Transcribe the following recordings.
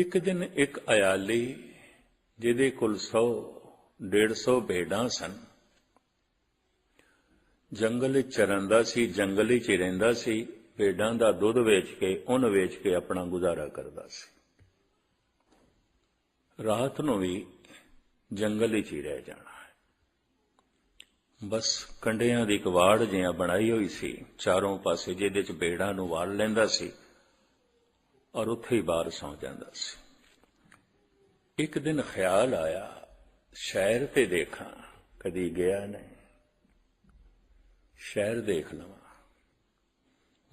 ਇੱਕ ਦਿਨ ਇੱਕ ਅਯਾਲੀ ਜਿਹਦੇ ਕੋਲ 100 150 ਭੇਡਾਂ ਸਨ। ਜੰਗਲ ਵਿੱਚ ਚਰੰਦਾ ਸੀ, ਜੰਗਲ ਵਿੱਚ ਹੀ ਰਹਿੰਦਾ ਸੀ ਭੇਡਾਂ ਦਾ ਦੁੱਧ ਵੇਚ ਕੇ ਉਹਨ ਵੇਚ ਕੇ ਆਪਣਾ ਗੁਜ਼ਾਰਾ ਕਰਦਾ ਸੀ। ਰਾਤ ਨੂੰ ਵੀ ਜੰਗਲ ਵਿੱਚ ਹੀ ਰਹਿ ਜਾਣਾ ਬਸ ਕੰਡਿਆਂ ਦੀ ਕਵਾੜ ਜਿਹਾ ਬਣਾਈ ਹੋਈ ਸੀ, ਚਾਰੋਂ ਪਾਸੇ ਜਿਹਦੇ ਚ ਭੇਡਾਂ ਨੂੰ ਵਾਲ ਲੈਂਦਾ ਸੀ। ਔਰ ਉੱਥੇ ਹੀ ਬਾਹਰ ਸੌਂ ਜਾਂਦਾ ਸੀ। ਇੱਕ ਦਿਨ ਖਿਆਲ ਆਇਆ, ਸ਼ਹਿਰ ਤੇ ਦੇਖਾਂ, ਕਦੀ ਗਿਆ ਨਹੀਂ। ਸ਼ਹਿਰ ਦੇਖ ਲਵਾਂ।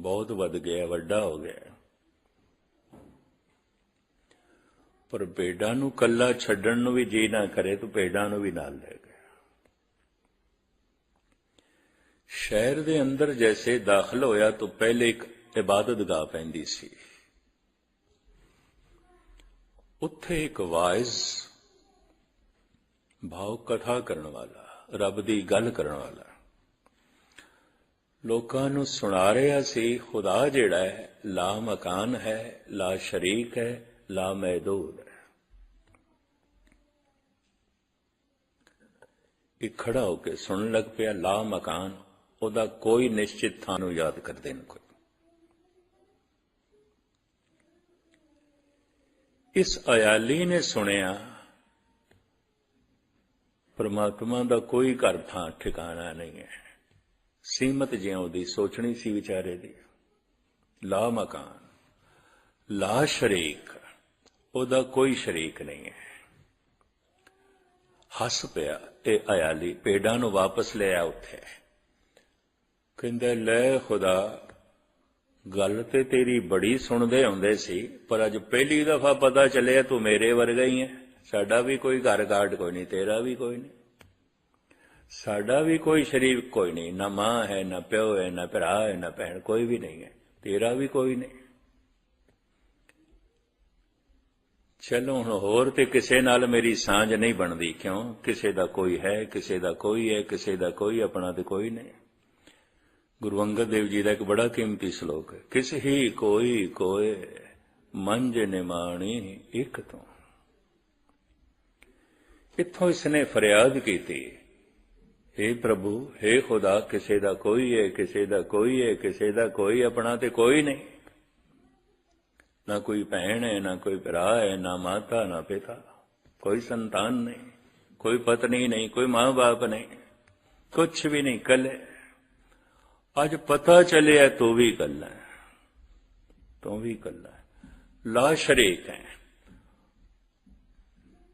ਬਹੁਤ ਵੱਧ ਗਿਆ, ਵੱਡਾ ਹੋ ਗਿਆ। ਪਰ ਭੇਡਾਂ ਨੂੰ ਕੱਲਾ ਛੱਡਣ ਨੂੰ ਵੀ ਜੀ ਨਾ ਕਰੇ ਤੂੰ ਭੇਡਾਂ ਨੂੰ ਵੀ ਨਾਲ ਲੈ ਗਿਆ। ਸ਼ਹਿਰ ਦੇ ਅੰਦਰ ਜੈਸੇ ਦਾਖਲ ਹੋਇਆ ਤਾਂ ਪਹਿਲੇ ਇੱਕ ਇਬਾਦਤਗਾਹ ਪੈਂਦੀ ਸੀ। ਉੱਥੇ ਇੱਕ ਵਾਇਜ਼ ਭਾਵ ਕਥਾ ਕਰਨ ਵਾਲਾ, ਰੱਬ ਦੀ ਗੱਲ ਕਰਨ ਵਾਲਾ। ਲੋਕਾਂ ਨੂੰ ਸੁਣਾ ਰਿਹਾ ਸੀ, ਖੁਦਾ ਜਿਹੜਾ ਹੈ, ਲਾ ਮਕਾਨ ਹੈ, ਲਾ ਸ਼ਰੀਕ ਹੈ, ਲਾ ਮਹਿਦੂਦ ਹੈ। ਇਹ ਖੜਾ ਹੋ ਕੇ ਸੁਣਨ ਲੱਗ ਪਿਆ, ਲਾ ਮਕਾਨ, ਉਹਦਾ ਕੋਈ ਨਿਸ਼ਚਿਤ ਥਾਂ ਨੂੰ ਯਾਦ ਕਰਦੇ ਨੇ ਕੋਈ। ਇਸ ਅਯਾਲੀ ਨੇ ਸੁਣਿਆ, ਪਰਮਾਤਮਾ ਦਾ ਕੋਈ ਘਰ ਥਾਂ ਠਿਕਾਣਾ ਨਹੀਂ ਹੈ। ਸੀਮਤ ਜਿਉਂ ਉਹਦੀ ਸੋਚਣੀ ਸੀ ਵਿਚਾਰੇ ਦੀ। ਲਾ ਮਕਾਨ, ਲਾ ਸ਼ਰੀਕ, ਉਹਦਾ ਕੋਈ ਸ਼ਰੀਕ ਨਹੀਂ ਹੈ। ਹੱਸ ਪਿਆ, ਇਹ ਅਯਾਲੀ ਪੇਡਾਂ ਨੂੰ ਵਾਪਸ ਲੈ ਆ ਉੱਥੇ। ਕਹਿੰਦਾ, ਲੈ ਖੁਦਾ ਗੱਲ ਤੇ ਤੇਰੀ ਬੜੀ ਸੁਣਦੇ ਆਉਂਦੇ ਸੀ, ਪਰ ਅੱਜ ਪਹਿਲੀ ਦਫਾ ਪਤਾ ਚੱਲਿਆ ਤੂੰ ਮੇਰੇ ਵਰਗਾ ਹੀ ਹੈ ਸਾਡਾ ਵੀ ਕੋਈ ਘਰ ਘਾਟ ਕੋਈ ਨਹੀਂ, ਤੇਰਾ ਵੀ ਕੋਈ ਨਹੀਂ। ਸਾਡਾ ਵੀ ਕੋਈ ਸ਼ਰੀਕ ਕੋਈ ਨਹੀਂ, ਨਾ ਮਾਂ ਹੈ, ਨਾ ਪਿਓ ਹੈ, ਨਾ ਭਰਾ ਹੈ, ਨਾ ਭੈਣ, ਕੋਈ ਵੀ ਨਹੀਂ ਹੈ ਤੇਰਾ ਵੀ ਕੋਈ ਨਹੀਂ। ਚਲੋ ਹੁਣ ਹੋਰ ਤੇ ਕਿਸੇ ਨਾਲ ਮੇਰੀ ਸਾਂਝ ਨਹੀਂ ਬਣਦੀ ਕਿਉਂ? ਕਿਸੇ ਦਾ ਕੋਈ ਹੈ, ਕਿਸੇ ਦਾ ਕੋਈ ਹੈ ਕਿਸੇ ਦਾ ਕੋਈ ਆਪਣਾ ਤੇ ਕੋਈ ਨਹੀਂ। ਗੁਰੂ ਅੰਗਦ ਦੇਵ ਜੀ ਦਾ ਇੱਕ ਬੜਾ ਕੀਮਤੀ ਸ਼ਲੋਕ ਹੈ। ਕਿਸ ਹੀ ਕੋਈ ਕੋਏ ਮੰਜ ਨਿਮਾਣੀ ਇੱਕ ਤੋਂ। ਇੱਥੋਂ ਇਸਨੇ ਫਰਿਆਦ ਕੀਤੀ हे ਪ੍ਰਭੂ हे ਖੁਦਾ, ਕਿਸੇ ਦਾ ਕੋਈ ਹੈ, ਕਿਸੇ ਦਾ ਕੋਈ ਹੈ, ਕਿਸੇ ਦਾ ਕੋਈ ਆਪਣਾ ਤੇ ਕੋਈ ਨਹੀਂ। ਨਾ ਕੋਈ ਭੈਣ ਹੈ, ਨਾ ਕੋਈ ਭਰਾ ਹੈ, ਨਾ ਮਾਤਾ, ਨਾ ਪਿਤਾ, ਕੋਈ ਸੰਤਾਨ ਨਹੀਂ, ਕੋਈ ਪਤਨੀ ਨਹੀਂ, ਕੋਈ ਮਾਂ-ਬਾਪ ਨਹੀਂ, ਕੁਛ ਵੀ ਨਹੀਂ ਕੱਲੇ ਅੱਜ ਪਤਾ ਚੱਲਿਆ ਤੂੰ ਵੀ ਕੱਲਾ ਹੈ ਤੂੰ ਵੀ ਕੱਲਾ ਹੈ ਲਾ ਸ਼ਰੀਕ ਹੈ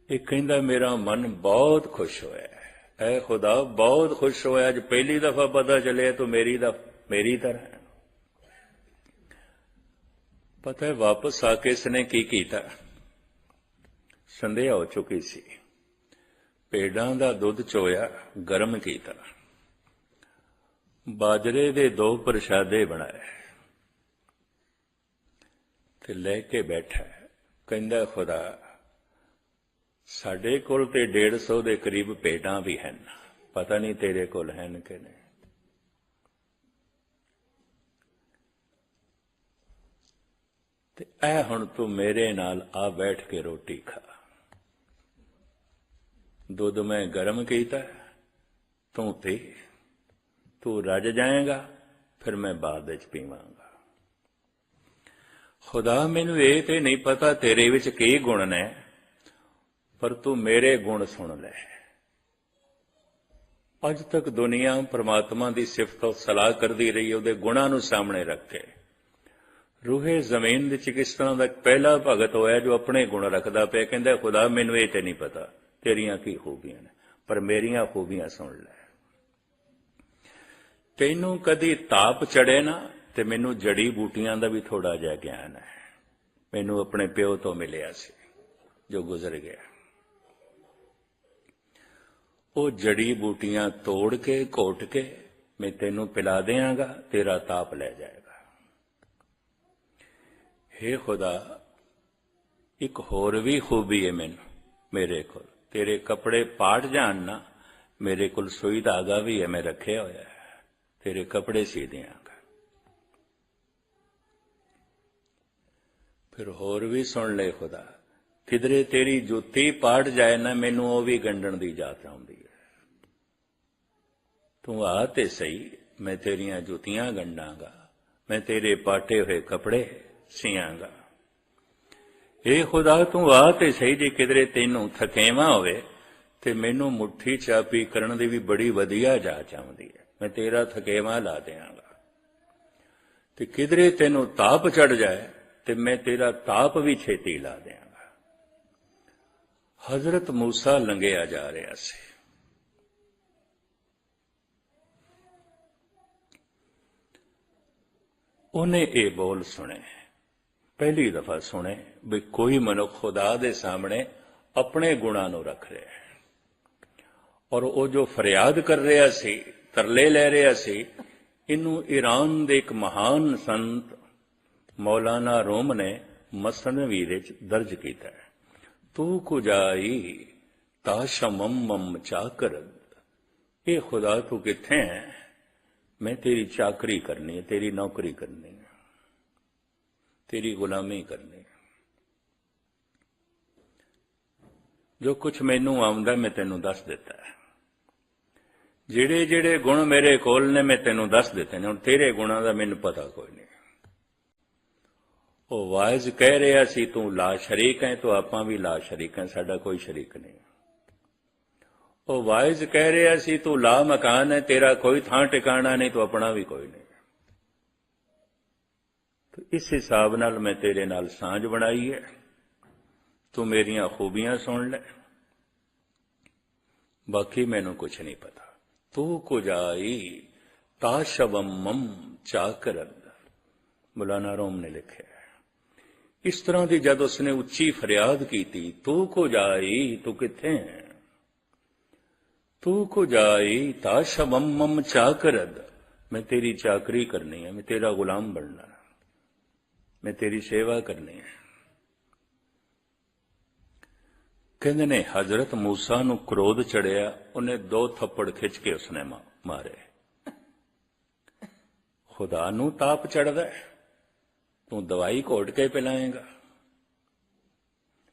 ਇਹ ਕਹਿੰਦਾ, ਮੇਰਾ ਮਨ ਬਹੁਤ ਖੁਸ਼ ਹੋਇਆ ਹੈ ਐ ਖੁਦਾ ਬਹੁਤ ਖੁਸ਼ ਹੋਇਆ। ਅੱਜ ਪਹਿਲੀ ਦਫਾ ਪਤਾ ਚੱਲਿਆ ਤੂੰ ਮੇਰੀ ਦਾ, ਮੇਰੀ ਤਰ੍ਹਾਂ ਹੈ ਪਤਾ ਹੈ ਵਾਪਸ ਆ ਕੇ ਇਸਨੇ ਕੀ ਕੀਤਾ? ਸੰਧਿਆ ਹੋ ਚੁੱਕੀ ਸੀ। ਪੇਡਾਂ ਦਾ ਦੁੱਧ ਚੋਇਆ, ਗਰਮ ਕੀਤਾ। ਬਾਜਰੇ ਦੇ ਦੋ ਪ੍ਰਸ਼ਾਦੇ ਬਣਾਏ। ਤੇ ਲੈ ਕੇ ਬੈਠਾ ਕਹਿੰਦਾ, ਖੁਦਾ, ਸਾਡੇ ਕੋਲ ਤੇ 150 ਦੇ ਕਰੀਬ ਪੇਡਾਂ ਵੀ ਹਨ। ਪਤਾ ਨਹੀਂ ਤੇਰੇ ਕੋਲ ਹਨ ਕਿ ਨਹੀਂ? ਤੇ ਐ ਹੁਣ ਤੂੰ ਮੇਰੇ ਨਾਲ ਆ ਬੈਠ ਕੇ ਰੋਟੀ ਖਾ। ਦੁੱਧ ਮੈਂ ਗਰਮ ਕੀਤਾ ਤੂੰ ਤੇ ਤੂੰ ਰੱਜ ਜਾਏਗਾ, ਫਿਰ ਮੈਂ ਬਾਅਦ ਵਿੱਚ ਪੀਵਾਂਗਾ। ਖੁਦਾ, ਮੈਨੂੰ ਇਹ ਤੇ ਨਹੀਂ ਪਤਾ ਤੇਰੇ ਵਿੱਚ ਕੀ ਗੁਣ ਨੇ, ਪਰ ਤੂੰ ਮੇਰੇ ਗੁਣ ਸੁਣ ਲੈ। ਅੱਜ ਤੱਕ ਦੁਨੀਆ ਪ੍ਰਮਾਤਮਾ ਦੀ ਸਿਫਤ ਔਰ ਸਲਾਹ ਕਰਦੀ ਰਹੀ, ਉਹਦੇ ਗੁਣਾਂ ਨੂੰ ਸਾਹਮਣੇ ਰੱਖ। ਕੇ ਰੂਹੇ ਜ਼ਮੀਨ ਵਿੱਚ ਕਿਸ ਤਰ੍ਹਾਂ ਦਾ ਪਹਿਲਾ ਭਗਤ ਹੋਇਆ ਜੋ ਆਪਣੇ ਗੁਣ ਰੱਖਦਾ ਪਿਆ, ਕਹਿੰਦਾ, ਖੁਦਾ, ਮੈਨੂੰ ਇਹ ਤੇ ਨਹੀਂ ਪਤਾ ਤੇਰੀਆਂ ਕੀ ਖੂਬੀਆਂ ਨੇ, ਪਰ ਮੇਰੀਆਂ ਖੂਬੀਆਂ ਸੁਣ ਲੈ। ਤੈਨੂੰ ਕਦੀ ਤਾਪ ਚੜੇ ਨਾ, ਤੇ ਮੈਨੂੰ ਜੜੀ ਬੂਟੀਆਂ ਦਾ ਵੀ ਥੋੜਾ ਜਿਹਾ ਗਿਆਨ ਹੈ। ਮੈਨੂੰ ਆਪਣੇ ਪਿਓ ਤੋਂ ਮਿਲਿਆ ਸੀ, ਜੋ ਗੁਜ਼ਰ ਗਿਆ। ਉਹ ਜੜੀ ਬੂਟੀਆਂ ਤੋੜ ਕੇ, ਘੋਟ ਕੇ, ਮੈਂ ਤੈਨੂੰ ਪਿਲਾ ਦੇਵਾਂਗਾ ਤੇਰਾ ਤਾਪ ਲੈ ਜਾਏਗਾ। हे ਖੁਦਾ, ਇੱਕ ਹੋਰ ਵੀ ਖੂਬੀ ਹੈ ਮੈਨੂੰ, ਮੇਰੇ ਕੋਲ। ਤੇਰੇ ਕੱਪੜੇ ਪਾੜ ਜਾਣ ਨਾ, ਮੇਰੇ ਕੋਲ ਸੂਈ ਧਾਗਾ ਵੀ ਹੈ, ਮੈਂ ਰੱਖਿਆ ਹੋਇਆ ਹੈ। ਤੇਰੇ ਕੱਪੜੇ ਸੀ ਦਿਆਂਗਾ ਫਿਰ ਹੋਰ ਵੀ ਸੁਣ ਲੈ ਖੁਦਾ, ਕਿਧਰੇ ਤੇਰੀ ਜੁੱਤੀ ਪਾੜ ਜਾਏ ਨਾ, ਮੈਨੂੰ ਉਹ ਵੀ ਗੰਡਣ ਦੀ ਜਾਤ ਆਉਂਦੀ ਹੈ। ਤੂੰ ਆ ਤੇ ਸਹੀ, ਮੈਂ ਤੇਰੀਆਂ ਜੁੱਤੀਆਂ ਗੰਡਾਂਗਾ ਮੈਂ ਤੇਰੇ ਪਾਟੇ ਹੋਏ ਕੱਪੜੇ ਸੀਆਂਗਾ। ਏ ਖੁਦਾ, ਤੂੰ ਆ ਤੇ ਸਹੀ, ਜੇ ਕਿਧਰੇ ਤੈਨੂੰ ਥਕੇਵਾ ਹੋਵੇ, ਤੇ ਮੈਨੂੰ ਮੁੱਠੀ ਚਾਪੀ ਕਰਨ ਦੀ ਵੀ ਬੜੀ ਵਧੀਆ ਜਾਚ ਆਉਂਦੀ ਹੈ। ਮੈਂ ਤੇਰਾ ਥਕੇਵਾ ਲਾ ਦਿਆਂਗਾ। ਤੇ ਕਿਧਰੇ ਤੈਨੂੰ ਤਾਪ ਚੜ ਜਾਏ, ਤੇ ਮੈਂ ਤੇਰਾ ਤਾਪ ਵੀ ਛੇਤੀ ਲਾ ਦਿਆਂਗਾ। ਹਜ਼ਰਤ ਮੂਸਾ ਲੰਘਿਆ ਜਾ ਰਿਹਾ ਸੀ। ਉਹਨੇ ਇਹ ਬੋਲ ਸੁਣੇ। ਪਹਿਲੀ ਦਫਾ ਸੁਣੇ ਵੀ ਕੋਈ ਮਨੁੱਖ ਖੁਦਾ ਦੇ ਸਾਹਮਣੇ ਆਪਣੇ ਗੁਣਾਂ ਨੂੰ ਰੱਖ ਰਿਹਾ ਹੈ। ਔਰ ਉਹ ਜੋ ਫਰਿਆਦ ਕਰ ਰਿਹਾ ਸੀ, ਤਰਲੇ ਲੈ ਰਿਹਾ ਸੀ, ਇਹਨੂੰ ਈਰਾਨ ਦੇ ਇੱਕ ਮਹਾਨ ਸੰਤ ਮੌਲਾਨਾ ਰੋਮ ਨੇ ਮਸਨਵੀ ਵਿੱਚ ਦਰਜ ਕੀਤਾ ਹੈ। ਤੂੰ ਕੁਜਾਈ ਤਾਸ਼ਮਮ ਮਮ ਚਾਕਰ। ਇਹ ਖੁਦਾ ਤੂੰ ਕਿੱਥੇ ਹੈ? ਮੈਂ ਤੇਰੀ ਚਾਕਰੀ ਕਰਨੀ ਹੈ, ਤੇਰੀ ਨੌਕਰੀ ਕਰਨੀ ਹੈ। ਤੇਰੀ ਗੁਲਾਮੀ ਕਰਨੀ ਹੈ। ਜੋ ਕੁਝ ਮੈਨੂੰ ਆਉਂਦਾ, ਮੈਂ ਤੈਨੂੰ ਦੱਸ ਦਿੱਤਾ ਹੈ। ਜਿਹੜੇ ਜਿਹੜੇ ਗੁਣ ਮੇਰੇ ਕੋਲ ਨੇ, ਮੈਂ ਤੈਨੂੰ ਦੱਸ ਦਿੱਤੇ ਨੇ। ਹੁਣ ਤੇਰੇ ਗੁਣਾਂ ਦਾ ਮੈਨੂੰ ਪਤਾ ਕੋਈ ਨਹੀਂ। ਉਹ ਵਾਇਜ਼ ਕਹਿ ਰਿਹਾ ਸੀ, ਤੂੰ ਲਾ ਸ਼ਰੀਕ ਹੈ, ਤੂੰ ਆਪਾਂ ਵੀ ਲਾ ਸ਼ਰੀਕ ਹੈ, ਸਾਡਾ ਕੋਈ ਸ਼ਰੀਕ ਨਹੀਂ ਉਹ ਵਾਇਜ਼ ਕਹਿ ਰਿਹਾ ਸੀ, ਤੂੰ ਲਾ ਮਕਾਨ ਹੈ, ਤੇਰਾ ਕੋਈ ਥਾਂ ਟਿਕਾਣਾ ਨਹੀਂ, ਤੂੰ ਆਪਣਾ ਵੀ ਕੋਈ ਨਹੀਂ। ਤੇ ਇਸ ਹਿਸਾਬ ਨਾਲ ਮੈਂ ਤੇਰੇ ਨਾਲ ਸਾਂਝ ਬਣਾਈ ਹੈ। ਤੂੰ ਮੇਰੀਆਂ ਖੂਬੀਆਂ ਸੁਣ ਲੈ। ਬਾਕੀ ਮੈਨੂੰ ਕੁਝ ਨਹੀਂ ਪਤਾ। ਤੂੰ ਕੁਜਾਈ ਤਾਸ਼ਵਮਮ ਚਾਕਰਦ ਮੌਲਾਨਾ ਰੋਮ ਨੇ ਲਿਖਿਆ ਇਸ ਤਰ੍ਹਾਂ ਦੀ ਜਦ ਉਸਨੇ ਉੱਚੀ ਫਰਿਆਦ ਕੀਤੀ ਤੂੰ ਕੁਜਾਈ ਤੂੰ ਕਿੱਥੇ ਹੈ ਤੂੰ ਕੁਜਾਈ ਤਾਸ਼ਵਮਮ ਚਾਕਰਦ ਮੈਂ ਤੇਰੀ ਚਾਕਰੀ ਕਰਨੀ ਹੈ ਮੈਂ ਤੇਰਾ ਗੁਲਾਮ ਬਣਨਾ ਮੈਂ ਤੇਰੀ ਸੇਵਾ ਕਰਨੀ ਹੈ ਕਹਿੰਦੇ ਨੇ, ਹਜ਼ਰਤ ਮੂਸਾ ਨੂੰ ਕ੍ਰੋਧ ਚੜਿਆ, ਉਹਨੇ ਦੋ ਥੱਪੜ ਖਿੱਚ ਕੇ ਉਸਨੇ ਮਾਰੇ। ਖੁਦਾ ਨੂੰ ਤਾਪ ਚੜਦਾ ਤੂੰ ਦਵਾਈ ਘੋਟ ਕੇ ਪਿਲਾਏਗਾ।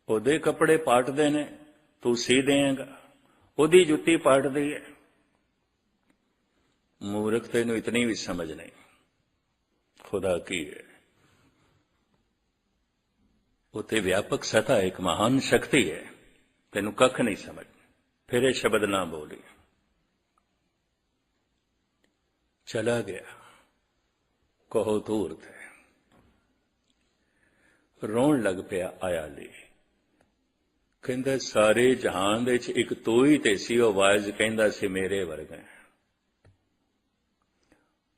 ਉਹਦੇ ਕੱਪੜੇ ਪਾਟਦੇ ਨੇ, ਤੂੰ ਸੀ ਦੇਏਗਾ ਉਹਦੀ ਜੁੱਤੀ ਪਾਟਦੀ ਹੈ। ਮੂਰਖ ਤੈਨੂੰ ਇਤਨੀ ਵੀ ਸਮਝ ਨਹੀਂ। ਖੁਦਾ ਕੀ ਹੈ? ਉਹ ਤੇ ਵਿਆਪਕ ਸਤਾ ਇੱਕ ਮਹਾਨ ਸ਼ਕਤੀ ਹੈ। ਤੈਨੂੰ ਕੱਖ ਨਹੀਂ ਸਮਝ। ਫਿਰ ਇਹ ਸ਼ਬਦ ਨਾ ਬੋਲੀ। ਚਲਾ ਗਿਆ। ਕਹੋ ਦੂਰ ਤੇ। ਰੋਣ ਲੱਗ ਪਿਆ ਆਇਆ ਲਈ ਕਹਿੰਦਾ, ਸਾਰੇ ਜਹਾਨ ਦੇ ਵਿੱਚ ਇੱਕ ਤੂੰ ਹੀ ਤੇ ਸੀ, ਉਹ ਵਾਇਜ਼ ਕਹਿੰਦਾ ਸੀ, ਮੇਰੇ ਵਰਗਾ।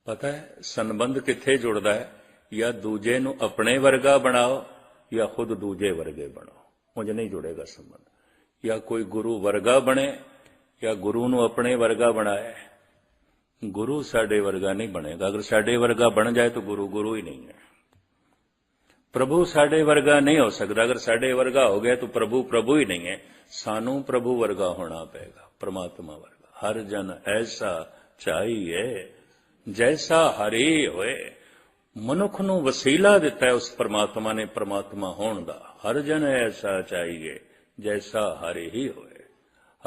ਪਤਾ ਹੈ, ਸੰਬੰਧ ਕਿੱਥੇ ਜੁੜਦਾ ਹੈ? ਜਾਂ ਦੂਜੇ ਨੂੰ ਆਪਣੇ ਵਰਗਾ ਬਣਾਓ, ਜਾਂ ਖੁਦ ਦੂਜੇ ਵਰਗੇ ਬਣੋ ਉਂਝ ਨਹੀਂ ਜੁੜੇਗਾ ਸੰਬੰਧ। ਜਾਂ ਕੋਈ ਗੁਰੂ ਵਰਗਾ ਬਣੇ ਜਾਂ ਗੁਰੂ ਨੂੰ ਆਪਣੇ ਵਰਗਾ ਬਣਾਏ ਗੁਰੂ ਸਾਡੇ ਵਰਗਾ ਨਹੀਂ ਬਣੇਗਾ। ਅਗਰ ਸਾਡੇ ਵਰਗਾ ਬਣ ਜਾਏ ਤਾਂ ਗੁਰੂ ਗੁਰੂ ਹੀ ਨਹੀਂ ਹੈ। ਪ੍ਰਭੂ ਸਾਡੇ ਵਰਗਾ ਨਹੀਂ ਹੋ ਸਕਦਾ। ਅਗਰ ਸਾਡੇ ਵਰਗਾ ਹੋ ਗਿਆ ਤਾਂ ਪ੍ਰਭੂ ਪ੍ਰਭੂ ਹੀ ਨਹੀਂ ਹੈ। ਸਾਨੂੰ ਪ੍ਰਭੂ ਵਰਗਾ ਹੋਣਾ ਪਏਗਾ, ਪ੍ਰਮਾਤਮਾ ਵਰਗਾ। ਹਰ ਜਨ ਐਸਾ ਚਾਹੀਏ, ਜੈਸਾ ਹਰੀ ਹੋਏ। ਮਨੁੱਖ ਨੂੰ ਵਸੀਲਾ ਦਿੱਤਾ ਉਸ ਪ੍ਰਮਾਤਮਾ ਨੇ ਪ੍ਰਮਾਤਮਾ ਹੋਣ ਦਾ। ਹਰ ਜਨ ਐਸਾ ਚਾਹੀਏ। ਜੈਸਾ ਹਰੀ ਹੀ ਹੋਏ।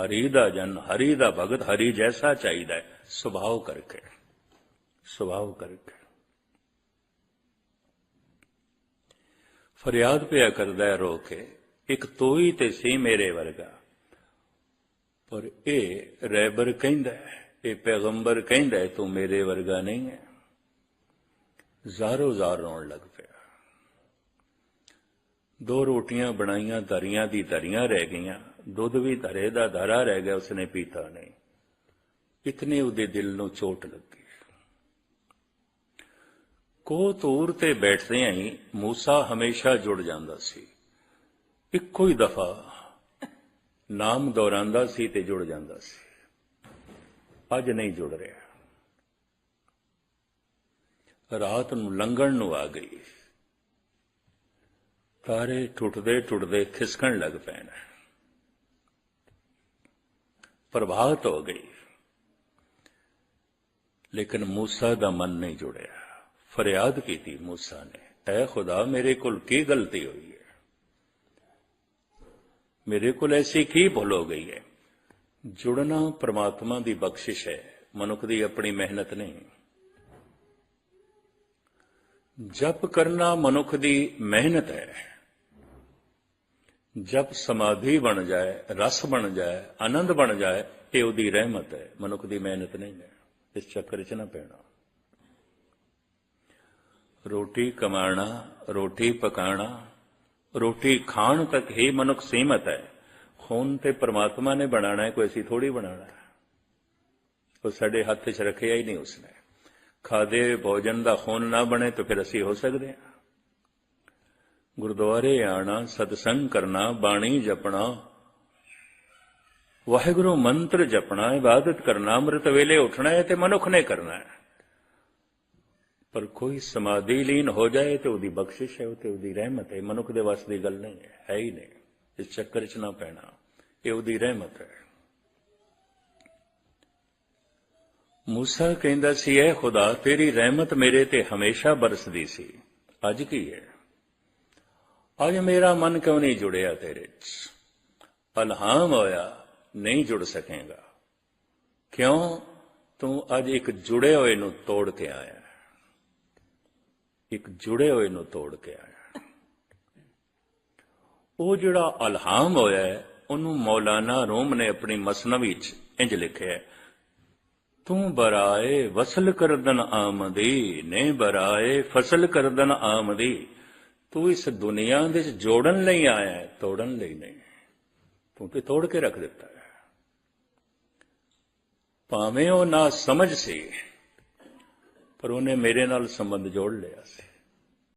ਹਰੀ ਦਾ ਜਨ ਹਰੀ ਦਾ ਭਗਤ ਹਰੀ ਜੈਸਾ ਚਾਹੀਦਾ ਹੈ। ਸੁਭਾਅ ਕਰਕੇ। ਸੁਭਾਅ ਕਰਕੇ। ਫਰਿਆਦ ਪਿਆ ਕਰਦਾ ਹੈ ਰੋ ਕੇ ਇੱਕ ਤੋਈ ਤੇ ਸੀ ਮੇਰੇ ਵਰਗਾ। ਪਰ ਇਹ ਰੈਬਰ ਕਹਿੰਦਾ ਹੈ, ਇਹ ਪੈਗੰਬਰ ਕਹਿੰਦਾ ਹੈ, ਤੂੰ ਮੇਰੇ ਵਰਗਾ ਨਹੀਂ ਹੈ। ਜ਼ਾਰੋ ਜ਼ਾਰ ਰੋਣ ਲੱਗ ਪਿਆ। ਦੋ ਰੋਟੀਆਂ ਬਣਾਈਆਂ, ਦਰੀਆਂ ਦੀ ਦਰੀਆਂ ਰਹਿ ਗਈਆਂ। ਦੁੱਧ ਵੀ ਧਰੇ ਦਾ ਧਰਾ ਰਹਿ ਗਿਆ, ਉਸਨੇ ਪੀਤਾ ਨਹੀਂ। ਇਤਨੇ ਉਹਦੇ ਦਿਲ ਨੂੰ ਚੋਟ ਲੱਗੀ। ਕੋ ਤੂਰ ਤੇ ਬੈਠਦੇ ਹੀ ਮੂਸਾ ਹਮੇਸ਼ਾ ਜੁੜ ਜਾਂਦਾ ਸੀ। ਇੱਕੋ ਹੀ ਦਫਾ ਨਾਮ ਦੁਹਰਾਉਂਦਾ ਸੀ ਤੇ ਜੁੜ ਜਾਂਦਾ ਸੀ। ਅੱਜ ਨਹੀਂ ਜੁੜ ਰਿਹਾ। ਰਾਤ ਨੂੰ ਲੰਘਣ ਨੂੰ ਆ ਗਈ। ਤਾਰੇ ਟੁੱਟਦੇ ਟੁੱਟਦੇ ਖਿਸਕਣ ਲੱਗ ਪੈਣ। ਪ੍ਰਭਾਤ ਹੋ ਗਈ। ਲੇਕਿਨ ਮੂਸਾ ਦਾ ਮਨ ਨਹੀਂ ਜੁੜਿਆ। ਫਰਿਆਦ ਕੀਤੀ ਮੂਸਾ ਨੇ, ਐ ਖੁਦਾ, ਮੇਰੇ ਕੋਲ ਕੀ ਗਲਤੀ ਹੋਈ ਹੈ? ਮੇਰੇ ਕੋਲ ਐਸੀ ਕੀ ਭੁੱਲ ਹੋ ਗਈ ਹੈ? ਜੁੜਨਾ ਪ੍ਰਮਾਤਮਾ ਦੀ ਬਖਸ਼ਿਸ਼ ਹੈ, ਮਨੁੱਖ ਦੀ ਆਪਣੀ ਮਿਹਨਤ ਨਹੀਂ। ਜਪ ਕਰਨਾ ਮਨੁੱਖ ਦੀ ਮਿਹਨਤ ਹੈ। ਜਪ ਸਮਾਧੀ ਬਣ ਜਾਏ, ਰਸ ਬਣ ਜਾਏ, ਆਨੰਦ ਬਣ ਜਾਏ, ਇਹ ਉਹਦੀ ਰਹਿਮਤ ਹੈ। ਮਨੁੱਖ ਦੀ ਮਿਹਨਤ ਨਹੀਂ ਹੈ। ਇਸ ਚੱਕਰ 'ਚ ਨਾ ਪੈਣਾ। ਰੋਟੀ ਕਮਾਣਾ, ਰੋਟੀ ਪਕਾਣਾ, ਰੋਟੀ ਖਾਣ ਤੱਕ ਹੀ ਮਨੁੱਖ ਸੀਮਤ ਹੈ। ਖੂਨ ਤੇ ਪ੍ਰਮਾਤਮਾ ਨੇ ਬਣਾਣਾ ਹੈ, ਕੋਈ ਅਸੀਂ ਥੋੜੀ ਬਣਾਣਾ ਹੈ। ਉਹ ਸਾਡੇ ਹੱਥ 'ਚ ਰੱਖਿਆ ਹੀ ਨਹੀਂ ਉਸਨੇ। ਖਾਦੇ, ਭੋਜਨ ਦਾ ਖੂਨ ਨਾ ਬਣੇ ਤਾਂ ਫਿਰ ਅਸੀਂ ਹੋ ਸਕਦੇ ਹਾਂ। ਗੁਰਦੁਆਰੇ ਆਣਾ, ਸਤਸੰਗ ਕਰਨਾ, ਬਾਣੀ ਜਪਣਾ। ਵਾਹਿਗੁਰੂ ਮੰਤਰ ਜਪਣਾ, ਇਬਾਦਤ ਕਰਨਾ, ਅੰਮ੍ਰਿਤ ਵੇਲੇ ਉੱਠਣਾ ਹੈ ਤੇ ਮਨੁੱਖ ਨੇ ਕਰਨਾ ਹੈ। ਪਰ ਕੋਈ ਸਮਾਧੀ ਲੀਨ ਹੋ ਜਾਏ ਤੇ ਉਹਦੀ ਬਖਸ਼ਿਸ਼ ਹੈ ਤੇ ਉਹਦੀ ਰਹਿਮਤ ਹੈ। ਮਨੁੱਖ ਦੇ ਵੱਸ ਦੀ ਗੱਲ ਨਹੀਂ ਹੈ ਹੈ ਹੀ ਨਹੀਂ। ਇਸ ਚੱਕਰ 'ਚ ਨਾ ਪੈਣਾ, ਇਹ ਉਹਦੀ ਰਹਿਮਤ ਹੈ। ਮੂਸਾ ਕਹਿੰਦਾ ਸੀ ਐ ਖੁਦਾ ਤੇਰੀ ਰਹਿਮਤ ਮੇਰੇ ਤੇ ਹਮੇਸ਼ਾ ਬਰਸਦੀ ਸੀ। ਅੱਜ ਕੀ ਹੈ? ਅੱਜ ਮੇਰਾ ਮਨ ਕਿਉਂ ਨਹੀਂ ਜੁੜਿਆ ਤੇਰੇ 'ਚ? ਅਲਹਾਮ ਹੋਇਆ ਨਹੀਂ ਜੁੜ ਸਕੇਗਾ। ਕਿਉਂ? ਤੂੰ ਅੱਜ ਇੱਕ ਜੁੜੇ ਹੋਏ ਨੂੰ ਤੋੜ ਕੇ ਆਇਆ। ਇੱਕ ਜੁੜੇ ਹੋਏ ਨੂੰ ਤੋੜ ਕੇ ਆਇਆ। ਉਹ ਜਿਹੜਾ ਅਲਹਾਮ ਹੋਇਆ ਉਹਨੂੰ ਮੌਲਾਨਾ ਰੋਮ ਨੇ ਆਪਣੀ ਮਸਨਵੀ ਚ ਇੰਜ ਲਿਖਿਆ ਹੈ, ਤੂੰ ਬਰਾਏ ਵਸਲ ਕਰਦਨ ਆਮਦੀ ਨੇ ਬਰਾਏ ਫਸਲ ਕਰਦਨ ਆਮਦੀ। ਤੂੰ ਇਸ ਦੁਨੀਆ ਦੇ ਵਿੱਚ ਜੋੜਨ ਲਈ ਆਇਆ ਹੈ, ਤੋੜਨ ਲਈ ਨਹੀਂ। ਤੂੰ ਤੇ ਤੋੜ ਕੇ ਰੱਖ ਦਿੱਤਾ ਹੈ। ਭਾਵੇਂ ਉਹ ਨਾ ਸਮਝ ਸੀ, ਪਰ ਉਹਨੇ ਮੇਰੇ ਨਾਲ ਸੰਬੰਧ ਜੋੜ ਲਿਆ ਸੀ।